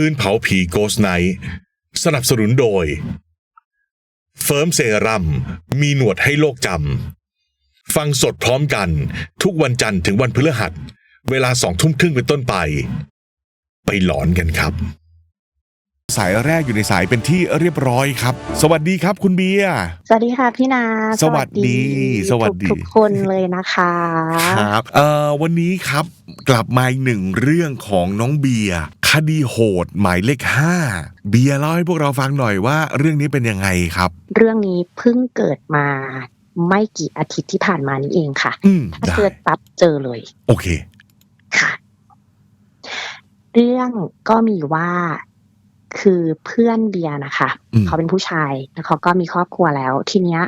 คืนเผาผีโกสไนสนับสนุนโดย เฟิร์มเซรัมมีหนวดให้โลกจำ ฟังสดพร้อมกัน ทุกวันจันทร์ถึงวันพฤหัส เวลาสองทุ่มครึ่งเป็นต้นไป ไปหลอนกันครับ สายแรกอยู่ในสายเป็นที่เรียบร้อยครับ สวัสดีครับคุณเบียร์สวัสดีค่ะพี่นาสวัสดี สวัสดีทุกๆคนเลยนะคะครับเอ่อวันนี้ครับกลับมาอีกหนึ่งเรื่องของน้องเบียร์คดีโหดหมายเลขห้าเบียร์เล่าให้พวกเราฟังหน่อยว่าเรื่องนี้เป็นยังไงครับ เรื่องนี้เพิ่งเกิดมาไม่กี่อาทิตย์ที่ผ่านมานี้เองค่ะอืมถ้าได้เกิดปั๊บเจอเลย โอเคค่ะ เรื่องก็มีว่า คือเพื่อนเบียร์นะคะอืมเขาเป็นผู้ชายแล้วเขาก็มีครอบครัวแล้ว ทีเนี้ย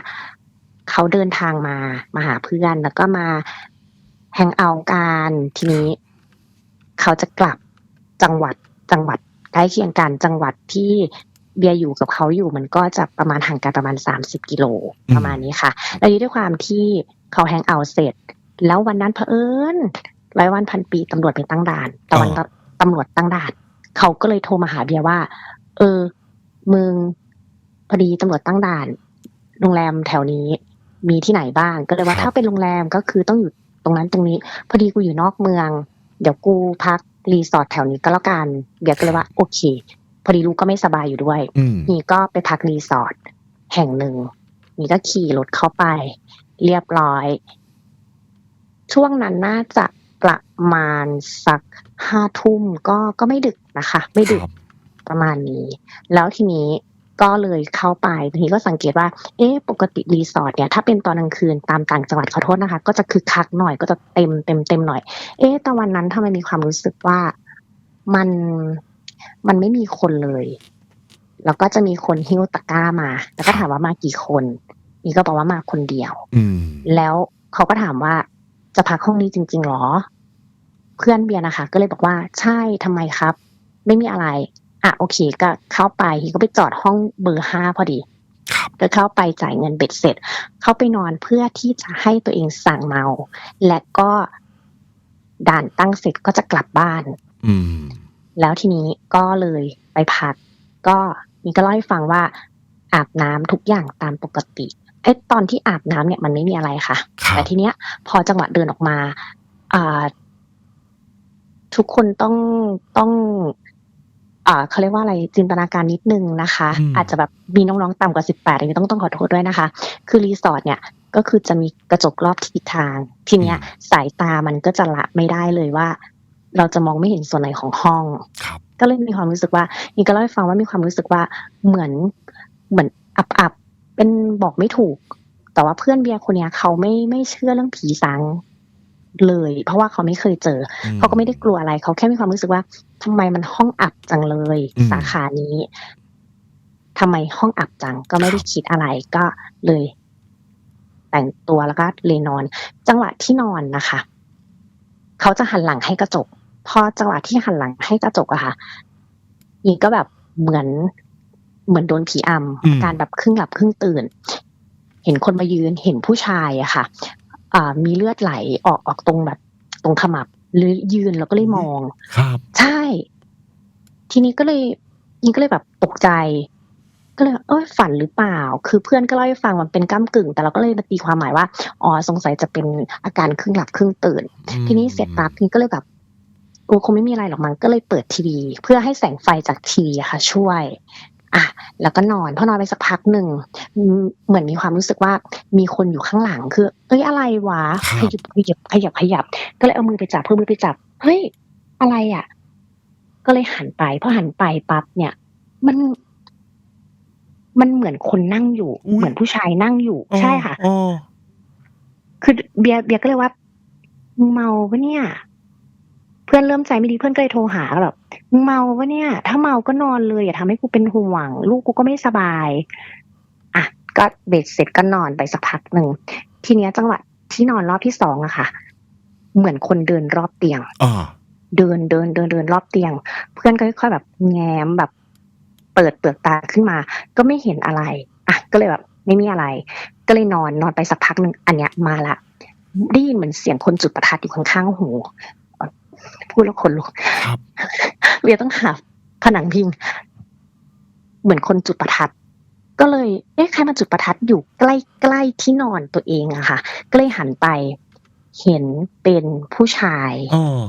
เขาเดินทางมามาหาเพื่อนแล้วก็มาแฮงเอาท์กันทีนี้ เขาจะกลับจังหวัดจังหวัดใกล้เคียงกันจังหวัดที่เบียร์อยู่กับเขาอยู่มันก็จะประมาณห่างกันประมาณสามสิบกิโลอืมประมาณนี้ค่ะ แล้วนี้ด้วยความที่เขาแฮงเอาท์เสร็จ แล้ววันนั้นเผอิญร้อยวันพันปีตำรวจไปตั้งด่านตะวันตำรวจตั้งด่าน เขาก็เลยโทรมาหาเบียร์ว่า เออ มึงพอดีตำรวจตั้งด่าน โรงแรมแถวนี้ มีที่ไหนบ้าง ก็เลยว่าครับถ้าเป็นโรงแรมก็คือต้องอยู่ตรงนั้นตรงนี้ พอดีกูอยู่นอกเมือง เดี๋ยวกูพักรีสอร์ทแถวนี้ก็แล้วกัน เบียร์ก็เลยว่า โอเค พอดีลูกก็ไม่สบายอยู่ด้วยอืมนี่ก็ไปพักรีสอร์ทแห่งหนึ่ง นี่ก็ขี่รถเข้าไป เรียบร้อย ช่วงนั้นน่าจะ ประมาณสักห้าทุ่มก็ก็ไม่ดึกนะคะ ไม่ดึกครับประมาณนี้ แล้วทีนี้ก็เลยเข้าไปทีนี้ก็สังเกตว่า เอ๊ะปกติรีสอร์ทเนี่ยถ้าเป็นตอนกลางคืนตามต่างจังหวัดขอโทษนะคะ ก็จะคึกคักหน่อยก็จะเต็มเต็มเต็มหน่อย เอ๊ะแต่วันนั้นทำไมมีความรู้สึกว่ามันมันไม่มีคนเลย แล้วก็จะมีคนหิ้วตะกร้ามา แล้วก็ถามว่ามากี่คน นี่ก็บอกว่ามาคนเดียวอืมแล้วเขาก็ถามว่า จะพักห้องนี้จริง ๆหรอ เพื่อนเบียร์นะคะ ก็เลยบอกว่าใช่ทำไมครับ ไม่มีอะไร อะโอเค ก็เข้าไปทีก็ไปจอดห้องเบอร์ห้าพอดีครับก็เข้าไปจ่ายเงินเบ็ดเสร็จ เข้าไปนอนเพื่อที่จะให้ตัวเองสั่งเมา และก็ด่านตั้งเสร็จก็จะกลับบ้าน อืม แล้วทีนี้ก็เลยไปพัก ก็นี่ก็เล่าให้ฟังว่าอาบน้ำทุกอย่างตามปกติ ไอ้ตอนที่อาบน้ำเนี่ยมันไม่มีอะไรค่ะครับแต่ทีเนี้ย พอจังหวะเดินออกมา อ่า ทุกคนต้องต้องอ่าเขาเรียกว่าอะไรจินตนาการนิดนึงนะคะอืมอาจจะแบบมีน้องๆต่ำกว่าสิบแปดอันนี้ต้องต้องขอโทษด้วยนะคะ คือรีสอร์ทเนี่ยก็คือจะมีกระจกรอบทิศทาง ทีเนี้ย สายตามันก็จะละไม่ได้เลยว่า เราจะมองไม่เห็นส่วนไหนของห้องครับก็เลยมีความรู้สึกว่านี่ก็เล่าให้ฟังว่ามีความรู้สึกว่าเหมือนเหมือนอับอับๆ เป็นบอกไม่ถูก แต่ว่าเพื่อนเบียร์คนเนี้ยเขาไม่ไม่เชื่อเรื่องผีสางเลย เพราะว่าเขาไม่เคยเจอออืมเขาก็ไม่ได้กลัวอะไร เขาแค่มีความรู้สึกว่าทำไมมันห้องอับจังเลยอืมสาขานี้ทำไมห้องอับจัง ก็ไม่ได้คิดอะไรก็เลย แต่งตัวแล้วก็เลยนอน จังหวะที่นอนนะคะ เขาจะหันหลังให้กระจก พอจังหวะที่หันหลังให้กระจกอะค่ะนี่ก็แบบเหมือน เหมือนโดนผีอำอืมอาการแบบครึ่งหลับครึ่งตื่น เห็นคนมายืนเห็นผู้ชายอะค่ะอ่ามีเลือดไหลออกออกตรงแบบ ตรงขมับหรือยืนแล้วก็เลยมอง ครับ ใช่ ทีนี้ก็เลยยิงก็เลยแบบตกใจ ก็เลยเอ้ยฝันหรือเปล่า คือเพื่อนก็เล่าให้ฟังมันเป็นก้ากึ่ง แต่เราก็เลยมาตีความหมายว่าอ๋อสงสัยจะเป็นอาการครึ่งหลับครึ่งตื่น ทีนี้เสร็จปั๊บทีนี้ก็เลยแบบโอ้คงไม่มีอะไรหรอกมั้งก็เลยเปิดทีวี เพื่อให้แสงไฟจากทีวีอะค่ะ ช่วย อะแล้วก็นอนพอนอนไปสักพักหนึ่งอืมเหมือนมีความรู้สึกว่ามีคนอยู่ข้างหลังคือเอ้ยอะไรวะครับขยับขยับขยับขยับ ก็เลยเอามือไปจับเพื่อมือไปจับเฮ้ยอะไรอะ ก็เลยหันไปพอหันไปปั๊บเนี่ย มัน มันเหมือนคนนั่งอยู่อุ๊ยเหมือนผู้ชายนั่งอยู่ ใช่ค่ะอ๋อคือเบียร์เบียร์ก็เลยว่ามึงเมาปะเนี่ย เพื่อนเริ่มใจไม่ดีเพื่อนก็เลยโทรหาแบบมึง เมาปะเนี่ย ถ้าเมาก็นอนเลย อย่าทำให้กูเป็นห่วง ลูกกูก็ไม่สบาย อะ ก็เบ็ดเสร็จก็นอนไปสักพักหนึ่ง ทีเนี้ยจังหวะที่นอนรอบที่สองอะค่ะ เหมือนคนเดินรอบเตียงอ่าเดินเดินเดินเดินรอบเตียง เพื่อนก็ค่อยๆแบบแง้มแบบ เปิดเปลือกตาขึ้นมา ก็ไม่เห็นอะไร อะ ก็เลยแบบ ไม่มีอะไร ก็เลยนอนนอนไปสักพักหนึ่งอันเนี้ยมาละได้ยินเหมือนเสียงคนจุดประทัดอยู่ข้างๆหูพูดแล้วขนลุกครับ เบียร์ต้องหาผนังพิง เหมือนคนจุดประทัด ก็เลย เอ๊ะใครมาจุดประทัดอยู่ใกล้ๆที่นอนตัวเองอะค่ะก็เลยหันไปเห็นเป็นผู้ชายอ๋อ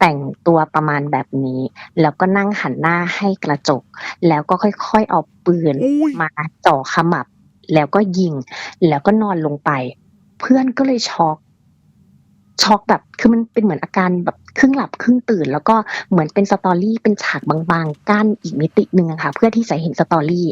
แต่งตัวประมาณแบบนี้ แล้วก็นั่งหันหน้าให้กระจก แล้วก็ค่อยๆเอาปืนอุ้ยมาจ่อขมับ แล้วก็ยิง แล้วก็นอนลงไป เพื่อนก็เลยช็อก ช็อกแบบคือมันเป็นเหมือนอาการแบบครึ่งหลับครึ่งตื่น แล้วก็เหมือนเป็นสตอรี่เป็นฉากบางๆกั้นอีกมิติหนึ่งอะค่ะ เพื่อที่จะเห็นสตอรี่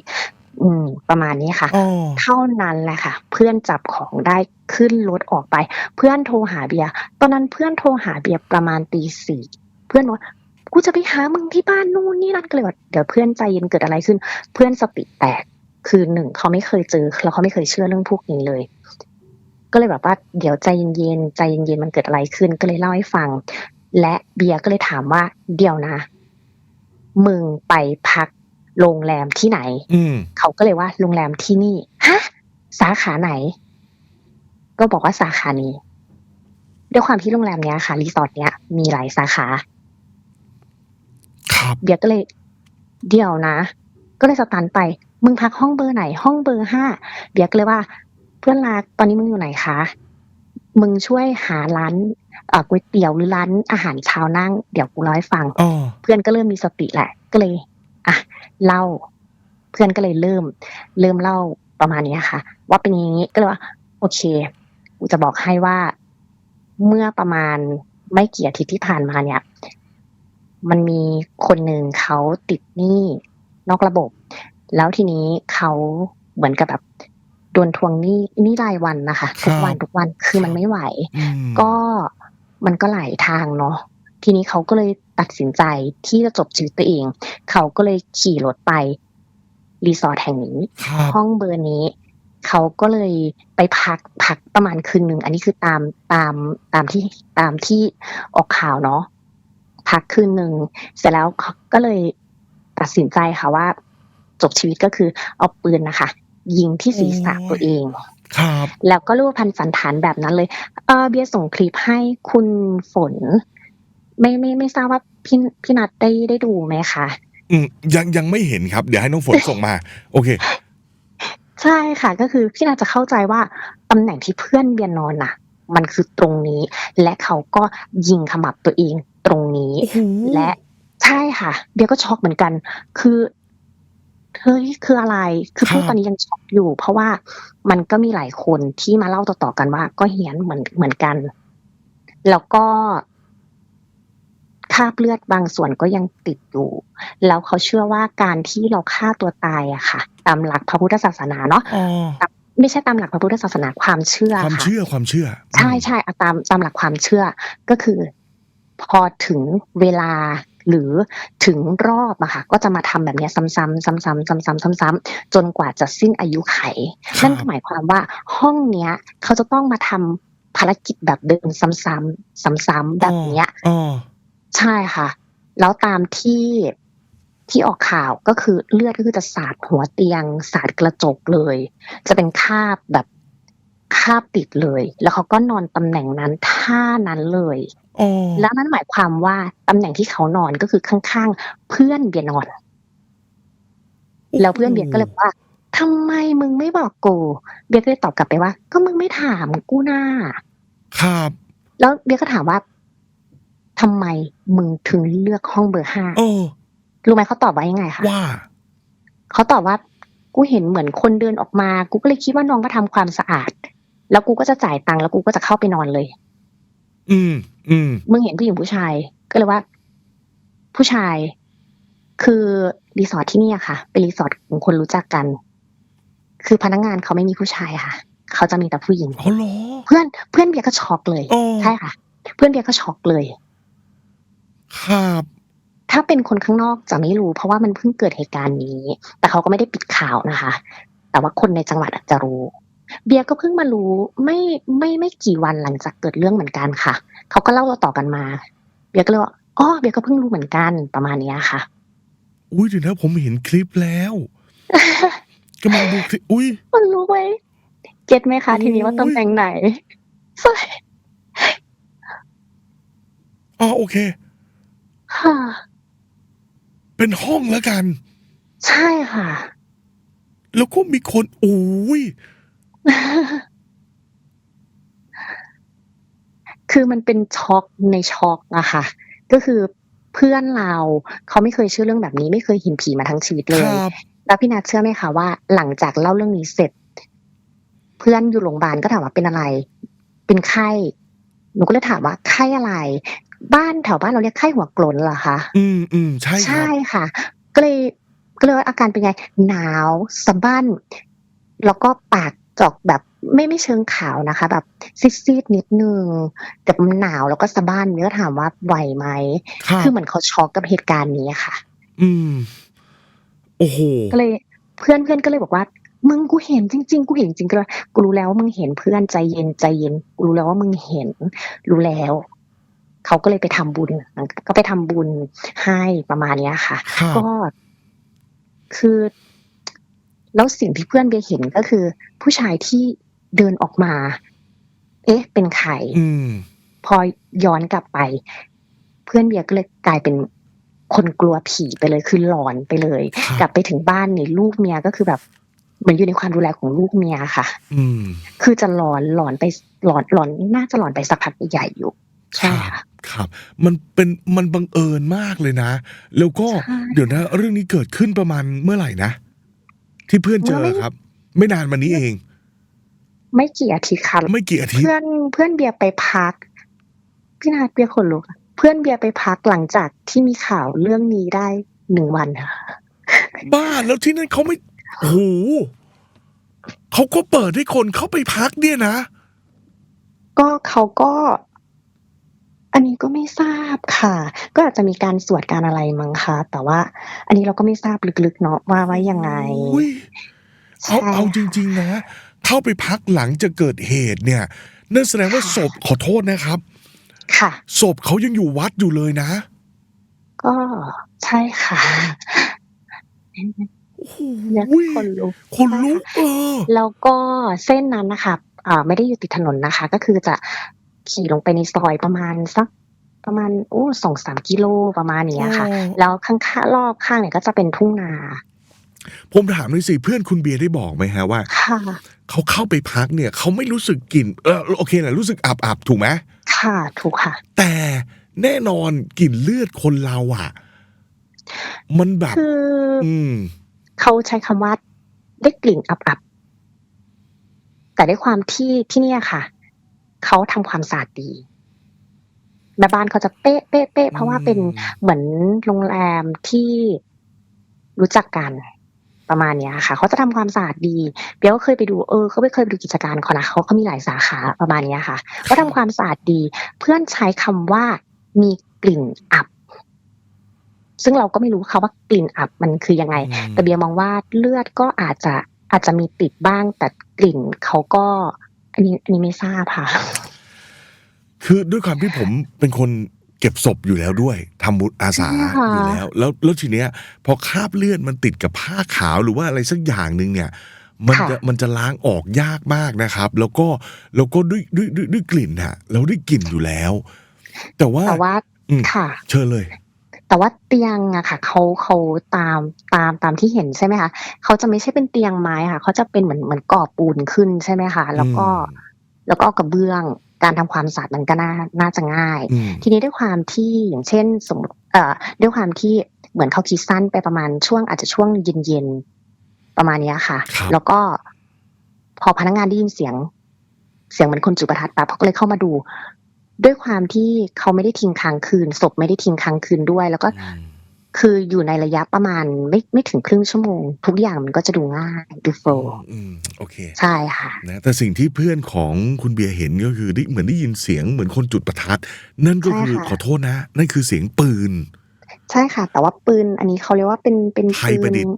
อืมประมาณนี้ค่ะอ๋อเท่านั้นแหละค่ะ เพื่อนจับของได้ขึ้นรถออกไป เพื่อนโทรหาเบียร์ตอนนั้นเพื่อนโทรหาเบียร์ประมาณตีสี่เพื่อนบอกว่ากูจะไปหามึงที่บ้านนู่นนี่นั่นก็เลยว่าเดี๋ยวเพื่อนใจเย็นเกิดอะไรขึ้น เพื่อนสติแตกคือหนึ่งเขาไม่เคยเจอแล้วเขาไม่เคยเชื่อเรื่องพวกนี้เลย ก็เลยแบบว่าเดี๋ยวใจเย็นๆใจเย็นๆมันเกิดอะไรขึ้นก็เลยเล่าให้ฟัง และเบียร์ก็เลยถามว่าเดี๋ยวนะ มึงไปพักโรงแรมที่ไหนอืมเขาก็เลยว่าโรงแรมที่นี่ฮะสาขาไหน ก็บอกว่าสาขานี้ด้วยความที่โรงแรมเนี้ยค่ะรีสอร์ทเนี้ยมีหลายสาขา ครับเบียร์ก็เลย เดี๋ยวนะ ก็เลยสตันไป มึงพักห้องเบอร์ไหน ห้องเบอร์ห้าเบียร์ก็เลยว่า เพื่อนรักตอนนี้มึงอยู่ไหนคะ มึงช่วยหาร้านเอ่อก๋วยเตี๋ยวหรือร้านอาหารเช้านั่งเดี๋ยวกูเล่าให้ฟังอ๋อเพื่อนก็เริ่มมีสติแหละ ก็เลย อะเล่า เพื่อนก็เลยเริ่ม เริ่มเล่าประมาณนี้ค่ะ ว่าเป็นอย่างนี้ก็เลยว่า โอเคกูจะบอกให้ว่าเมื่อประมาณไม่กี่อาทิตย์ที่ผ่านมาเนี่ย มันมีคนหนึ่งเขาติดหนี้นอกระบบ แล้วทีนี้เขาเหมือนกับแบบ โดนทวงหนี้หนี้รายวันนะคะทุกวันทุกวันคือมันไม่ไหวอืมก็มันก็หลายทางเนาะทีนี้เขาก็เลยตัดสินใจที่จะจบชีวิตตัวเอง เขาก็เลยขี่รถไปรีสอร์ทแห่งนี้ครับห้องเบอร์นี้ เขาก็เลยไปพักพักประมาณคืนหนึ่งอันนี้คือตามตามตามที่ตามที่ออกข่าวเนาะพักคืนหนึ่งเสร็จแล้วเขาก็เลยตัดสินใจค่ะว่า จบชีวิตก็คือเอาปืนนะคะ ยิงที่ศีรษะตัวเองครับแล้วก็รูปพันสันฐานแบบนั้นเลย เออเบียร์ส่งคลิปให้คุณฝน ไม่ไม่ไม่ทราบว่าพี่พี่นัดได้ได้ดูไหมคะอืมยังยังไม่เห็นครับ เดี๋ยวให้น้องฝนส่งมา โอเค ใช่ค่ะ ก็คือพี่นัดจะเข้าใจว่าตำแหน่งที่เพื่อนเบียร์นอนน่ะ มันคือตรงนี้ และเขาก็ยิงขมับตัวเองตรงนี้โอ้โหและใช่ค่ะ เบียร์ก็ช็อกเหมือนกัน คือ เฮ้ยคืออะไร คือพูดตอนนี้ยังช็อกอยู่ เพราะว่ามันก็มีหลายคนที่มาเล่าต่อๆกันว่า ก็เหียนเหมือนเหมือนกัน แล้วก็คราบเลือดบางส่วนก็ยังติดอยู่ แล้วเขาเชื่อว่าการที่เราฆ่าตัวตายอะค่ะ ตามหลักพระพุทธศาสนาเนาะอ๋อไม่ใช่ตามหลักพระพุทธศาสนาความเชื่อความค่ะเชื่อความเชื่อ ใช่ใช่อะตามตามหลักความเชื่อก็คือ พอถึงเวลา หรือถึงรอบอะค่ะก็จะมาทำแบบเนี้ยซ้ำๆซ้ำๆซ้ำๆซ้ำๆจนกว่าจะสิ้นอายุไขครับนั่นก็หมายความว่าห้องเนี้ยเขาจะต้องมาทำภารกิจแบบเดิมซ้ำๆซ้ำๆแบบเนี้ยอ๋อใช่ค่ะ แล้วตามที่ที่ออกข่าวก็คือเลือดก็คือจะสาดหัวเตียง สาดกระจกเลย จะเป็นคราบแบบคราบติดเลย แล้วเขาก็นอนตำแหน่งนั้นท่านั้นเลยอ๋อ แล้วนั่นหมายความว่าตำแหน่งที่เขานอนก็คือข้างๆเพื่อนเบียร์นอน แล้วเพื่อนเบียร์ก็เลยบอกว่าทำไมมึงไม่บอกกู เบียร์ก็เลยตอบกลับไปว่า ก็มึงไม่ถามกูน่าครับ แล้วเบียร์ก็ถามว่าทำไมมึงถึงเลือกห้องเบอร์ห้าโอ้รู้ไหมเขาตอบว่ายังไงคะว่าเขาตอบว่า กูเห็นเหมือนคนเดินออกมา กูก็เลยคิดว่าน้องมาทำความสะอาด แล้วกูก็จะจ่ายตังค์แล้วกูก็จะเข้าไปนอนเลย อืม อืม มึงเห็นผู้หญิงผู้ชาย ก็เลยว่า ผู้ชาย คือรีสอร์ทที่นี่อะค่ะ เป็นรีสอร์ทของคนรู้จักกัน คือพนักงานเขาไม่มีผู้ชายค่ะ เขาจะมีแต่ผู้หญิงอ๋อเหรอ เพื่อนเพื่อนเบียร์ก็ช็อกเลยโอ้ ใช่ค่ะ เพื่อนเบียร์ก็ช็อกเลย ครับถ้าเป็นคนข้างนอกจะไม่รู้ เพราะว่ามันเพิ่งเกิดเหตุการณ์นี้ แต่เขาก็ไม่ได้ปิดข่าวนะคะ แต่ว่าคนในจังหวัดอาจจะรู้ เบียร์ก็เพิ่งมารู้ไม่ไม่ไม่กี่วันหลังจากเกิดเรื่องเหมือนกันค่ะ เขาก็เล่าต่อๆกันมา เบียร์ก็เลยว่าอ๋อเบียร์ก็เพิ่งรู้เหมือนกันประมาณเนี้ยค่ะ อุ้ยเดี๋ยวนะผมเห็นคลิปแล้วกำลังดูคลิปอุ้ยมันรู้ไหมเก็ตไหมคะโอ้ยทีนี้ว่าตำแหน่งไหนใช่อ๋อโอเค ค่ะไปเป็นห้องแล้วกัน ใช่ค่ะ แล้วก็มีคนโอ้ย คือมันเป็นช็อกในช็อกอะค่ะ ก็คือเพื่อนเรา เขาไม่เคยเชื่อเรื่องแบบนี้ ไม่เคยเห็นผีมาทั้งชีวิตเลคยรับ แล้วพี่นัทเชื่อไหมคะว่า หลังจากเล่าเรื่องนี้เสร็จ เพื่อนอยู่โรงพยาบาลก็ถามว่าเป็นอะไร เป็นไข้ หนูก็เลยถามว่าไข้อะไร บ้านแถวบ้านเราเรียกไข้หัวกลนเหรอคะ อืมอืมใช่ครับใช่ค่ะ ก็เลยก็เลยว่าอาการเป็นไง หนาวสะบั้น แล้วก็ปาก จอกแบบไม่ไม่เชิงขาวนะคะ แบบซีดๆนิดนึงแต่มันหนาวแล้วก็สะบั้นก็ถามว่าไหวไหมครับคือเหมือนเขาช็อกกับเหตุการณ์นี้ค่ะ อืมโอ้โหก็เลยเพื่อนเพื่อนก็เลยบอกว่า มึงกูเห็นจริง ๆ กูเห็นจริงก็เลยกูรู้แล้วว่ามึงเห็นเพื่อนใจเย็นใจเย็นกูรู้แล้วว่ามึงเห็น รู้แล้วเขาก็เลยไปทำบุญก็ไปทำบุญให้ประมาณเนี้ยค่ะครับก็คือ แล้วสิ่งที่เพื่อนเบียร์เห็นก็คือ ผู้ชายที่เดินออกมา เอ๊ะ เป็นใครอืมพอย้อนกลับไป เพื่อนเบียร์ก็เลยกลายเป็นคนกลัวผีไปเลยคือหลอนไปเลยครับกลับไปถึงบ้านนี่ลูกเมียก็คือแบบเหมือนอยู่ในความดูแลของลูกเมียค่ะ อืม คือจะหลอนหลอนไปหลอนหลอนน่าจะหลอนไปสักพักใหญ่อยู่ใช่ค่ะครับ มันเป็นมันบังเอิญมากเลยนะ แล้วก็ใช่เดี๋ยวนะ เรื่องนี้เกิดขึ้นประมาณเมื่อไหร่นะ ที่เพื่อนเจเมื่ออไม่ครับ ไม่นานมานี้เอง ไม่กี่อาทิตย์ค่ะไม่กี่อาทิตย์เพื่อนเพื่อนเบียร์ไปพัก พี่นาเบียร์คนลุกอะเพื่อนเบียร์ไปพักหลังจากที่มีข่าวเรื่องนี้ได้หนึ่งวันค่ะบ้านแล้วที่นั่นเขาไม่โอ้โหเขาก็เปิดให้คนเข้าไปพักเนี่ยนะก็เขาก็ อันนี้ก็ไม่ทราบค่ะ ก็อาจจะมีการสวดการอะไรมั้งคะแต่ว่า อันนี้เราก็ไม่ทราบลึกๆเนาะว่าว่ายังไงอุ้ยใช่เอาเอาจริง ๆ นะ เข้าไปพักหลังจะเกิดเหตุเนี่ย นั่นแสดงว่าศพขอโทษนะครับ ค่ะศพเขายังอยู่วัดอยู่เลยนะ ก็ใช่ค่ะโอ้โหเนี่ยคนลุกคนลุกเออแล้วก็เส้นนั้นนะคะอ่าไม่ได้อยู่ติดถนนนะคะ ก็คือจะ ขี่ลงไปในซอยประมาณสักประมาณโอ้สองสามกิโลประมาณเนี้ยค่ะอ๋อแล้วข้างๆรอบข้างเนี่ยก็จะเป็นทุ่งนา ผมถามหน่อยสิเพื่อนคุณเบียร์ได้บอกไหมฮะว่าค่ะเขาเข้าไปพักเนี่ยเขาไม่รู้สึกกลิ่นเออโอเคแหละรู้สึกอับอับๆถูกไหมค่ะถูกค่ะ แต่แน่นอนกลิ่นเลือดคนเราอะ มันแบบคืออืมเขาใช้คำว่าได้กลิ่นอับๆแต่ด้วยความที่ที่เนี่ยค่ะ เขาทำความสะอาดดีแม่บ้านเขาจะเป๊ะเป๊ะเป๊ะเพราะว่าเป็นเหมือนโรงแรมที่รู้จักกันประมาณเนี้ยค่ะ เขาจะทำความสะอาดดีเปียวก็เคยไปดูเออเขาไม่เคยไปดูกิจการเขานะเขาเขามีหลายสาขาประมาณเนี้ยค่ะเขาทำความสะอาดดี เพื่อนใช้คำว่ามีกลิ่นอับ ซึ่งเราก็ไม่รู้ค่ะว่ากลิ่นอับมันคือยังไงอืมแต่เบียร์มองว่าเลือดก็อาจจะอาจจะมีติดบ้าง แต่กลิ่นเขาก็ อันนี้อันนี้ไม่ทราบค่ะ คือด้วยความที่ผมเป็นคนเก็บศพอยู่แล้วด้วยทำบุญอาสาค่ะอยู่แล้ว แล้วแล้วทีเนี้ย พอคราบเลือดมันติดกับผ้าขาวหรือว่าอะไรสักอย่างหนึ่งเนี่ย มันจะมันจะล้างออกยากมากนะครับ แล้วก็แล้วก็ด้วยด้วยด้วยด้วยกลิ่นฮะเราได้กลิ่นอยู่แล้ว แต่ว่าแต่ว่าอืมค่ะ เชิญเลย แต่ว่าเตียงอะค่ะเขาเขาตามตามตามที่เห็นใช่ไหมคะเขาจะไม่ใช่เป็นเตียงไม้ค่ะเขาจะเป็นเหมือนเหมือนก่อปูนขึ้นใช่ไหมคะแล้วก็อืมแล้วก็เอากระเบื้องการทำความสะอาดมันก็น่าน่าจะง่ายอืมทีนี้ด้วยความที่อย่างเช่น สมมติเอ่อด้วยความที่เหมือนเขาคิดสั้นไปประมาณช่วงอาจจะช่วงเย็นๆประมาณเนี้ยค่ะครับแล้วก็ พอพนักงานได้ยินเสียง เสียงเหมือนคนจุดประทัดปั๊บเขาก็เลยเข้ามาดู ด้วยความที่เขาไม่ได้ทิ้งค้างคืนศพไม่ได้ทิ้งค้างคืนด้วย แล้วก็อืมคืออยู่ในระยะประมาณไม่ไม่ถึงครึ่งชั่วโมง ทุกอย่างมันก็จะดูง่ายดูโฟล์อืมโอเค ใช่ค่ะนะแต่สิ่งที่เพื่อนของคุณเบียร์เห็นก็คือได้เหมือนได้ยินเสียงเหมือนคนจุดประทัด นั่นก็คือใช่ค่ะขอโทษนะ นั่นคือเสียงปืน ใช่ค่ะ แต่ว่าปืนอันนี้เขาเรียกว่าเป็นเป็นไทยประดิษฐ์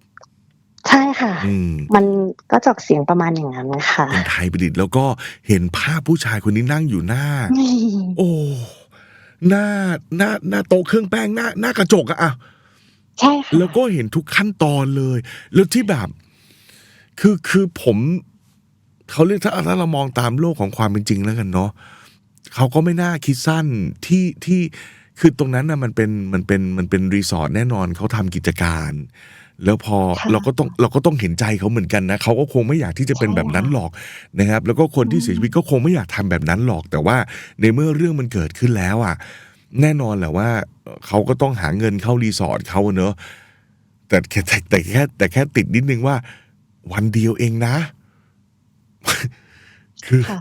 ใช่ค่ะ อืม มันก็จะออกเสียงประมาณอย่างนั้นค่ะ เป็นไทยประดิษฐ์แล้วก็เห็นภาพผู้ชายคนนี้นั่งอยู่หน้า โอ้หน้าหน้าหน้าโต๊ะเครื่องแป้งหน้าหน้ากระจกอะอะ ใช่ค่ะ แล้วก็เห็นทุกขั้นตอนเลย แล้วที่แบบ คือคือผมเขาเรียกถ้าถ้าเรามองตามโลกของความเป็นจริงแล้วกันเนาะเขาก็ไม่น่าคิดสั้นที่ที่คือตรงนั้นนะมันเป็นมันเป็นมันเป็นรีสอร์ทแน่นอนเขาทำกิจการ แล้วพอค่ะเราก็ต้องเราก็ต้องเห็นใจเขาเหมือนกันนะเขาก็คงไม่อยากที่จะเป็นใช่แบบนั้นหรอกนะครับ แล้วก็คนที่เสียชีวิตก็คงไม่อยากทำแบบนั้นหรอก แต่ว่าในเมื่อเรื่องมันเกิดขึ้นแล้วอะ แน่นอนแหละว่าเอ่อเขาก็ต้องหาเงินเข้ารีสอร์ทเขาอะเนอะแต่แค่แต่แต่แค่แต่แค่ติดนิดนึงว่า วันเดียวเองนะ คือค่ะ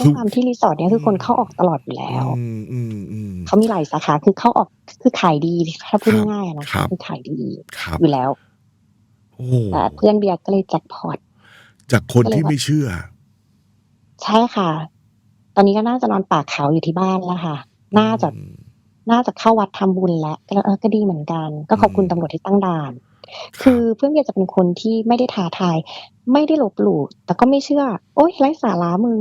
คืด้วยอความที่รีสอร์ทเนี่ยคือคนเข้าออกตลอดอยู่แล้ว อืมอืมอืม เขามีหลายสาขาคือเข้าออกคือขายดีถ้าพูดครับง่ายๆอะนะครัคะบคือขายดีครับอยู่แล้วโอ้โหแต่เพื่อนเบียร์ก็เลยแจ็คพอตจากคนที่ไม่เชื่อ ใช่ค่ะ ตอนนี้ก็น่าจะนอนปากเขาวอยู่ที่บ้านแล้วค่ะ น่าจะอืมน่าจะเข้าวัดทำบุญแล้วก็เออก็ดีเหมือนกัน ก็ขอบคุณอืมตำรวจที่ตั้งด่าน คือเพื่อนเบียร์จะเป็นคนที่ไม่ได้ท้าทาย ไม่ได้ลบหลู่แต่ก็ไม่เชื่อ โอ๊ยไร้สาระมึง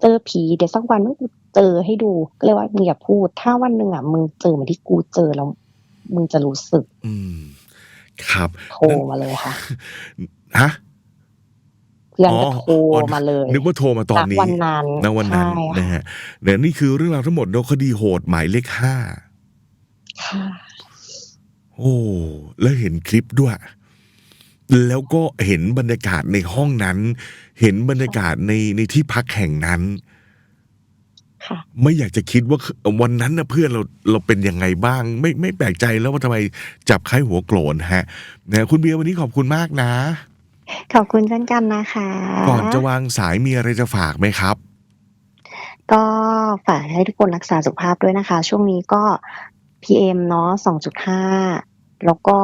เจอผีเดี๋ยวสักวันมึง เจอให้ดูก็เลยว่ามึงอย่าพูด ถ้าวันหนึ่งอะมึงเจอเหมือนที่กูเจอแล้วมึงจะรู้สึก อืม ครับโทรมาเลยค่ะฮะเพื่อนก็อ๋อโทรอ๋อมาเลย นึกว่าโทรมาตอนนี้ณวันนั้นณวันนั้นใช่นะค่ะฮะเนี่ยนี่คือเรื่องราวทั้งหมดนคดีโหดหมายเลขห้าค่ะโอ้แล้วเห็นคลิปด้วย แล้วก็เห็นบรรยากาศในห้องนั้น เห็นบรรยากาศในในที่พักแห่งนั้น ค่ะ ไม่อยากจะคิดว่าวันนั้นนะเพื่อนเราเราเป็นยังไงบ้าง ไม่ไม่แปลกใจแล้วว่าทำไมจับไข้หัวโกรนฮะนะคุณเบียร์วันนี้ขอบคุณมากนะ ขอบคุณเช่นกันนะคะ ก่อนจะวางสายมีอะไรจะฝากไหมครับ ก็ฝากให้ทุกคนรักษาสุขภาพด้วยนะคะ ช่วงนี้ก็ PM เนาะ2.5 แล้วก็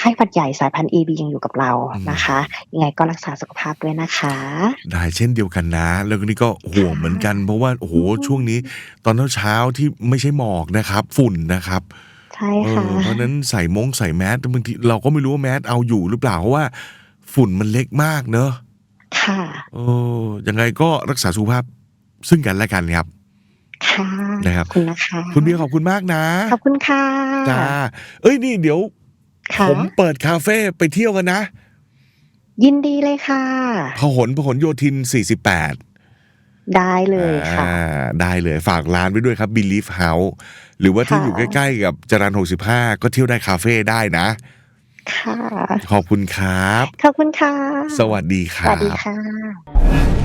ไข้หวัดใหญ่สายพันธุ์ AB ยังอยู่กับเรานะคะ ยังไงก็รักษาสุขภาพด้วยนะคะ ได้เช่นเดียวกันนะ แล้วก็นี่ก็ห่วงเหมือนกัน เพราะว่าโอ้โหช่วงนี้ ตอนเช้าๆที่ไม่ใช่หมอกนะครับ ฝุ่นนะครับใช่เอค่ะ อเพราะฉะนั้นใส่มงใส่แมสบางทีเราก็ไม่รู้ว่าแมสเอาอยู่หรือเปล่าเพราะว่า ฝุ่นมันเล็กมากเนอะค่ะ เออยังไงก็รักษาสุขภาพซึ่งกันและกันครับ ค่ะนะครับ ขอบคุณนะคะ คุณเบียร์ขอบคุณมากนะ ขอบคุณค่ะ จ้า เอ้ยนี่เดี๋ยวค่ะ ผมเปิดคาเฟ่ไปเที่ยวกันนะ ยินดีเลยค่ะพหลพหลโยธิน 48ได้เลยค่ะอ่าได้เลยฝากร้านไว้ด้วยครับ Belief House หรือว่าที่ค่ะอยู่ใกล้ ๆ กับจรัน65 ก็เที่ยวได้คาเฟ่ได้นะ ค่ะ ขอบคุณครับ ขอบคุณค่ะ สวัสดีคสรัวัสดีบค่ะ